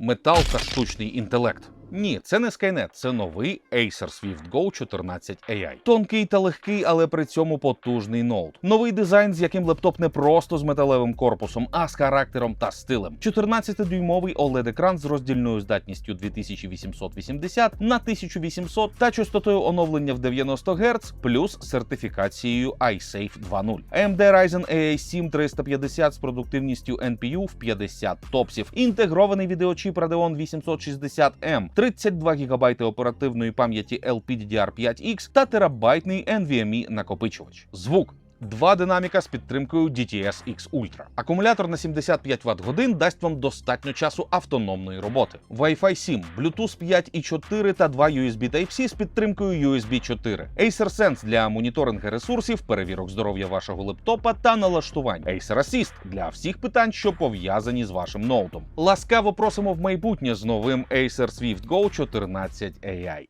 Метал та штучний інтелект. Ні, це не Skynet, це новий Acer Swift Go 14 AI. Тонкий та легкий, але при цьому потужний ноут. Новий дизайн, з яким лептоп не просто з металевим корпусом, а з характером та стилем. 14-дюймовий OLED-екран з роздільною здатністю 2880 на 1800 та частотою оновлення в 90 Гц, плюс сертифікацією iSafe 2.0. AMD Ryzen AI 7 350 з продуктивністю NPU в 50 топсів. Інтегрований відеочіп Radeon 860M, 32 ГБ оперативної пам'яті LPDDR5X та терабайтний NVMe накопичувач. Звук. Два динаміка з підтримкою DTS X Ultra. Акумулятор на 75 Вт годин дасть вам достатньо часу автономної роботи. Wi-Fi 7, Bluetooth 5.4 та 2 USB Type-C з підтримкою USB 4. Acer Sense для моніторингу ресурсів, перевірок здоров'я вашого лептопа та налаштувань. Acer Assist для всіх питань, що пов'язані з вашим ноутом. Ласкаво просимо в майбутнє з новим Acer Swift Go 14 AI.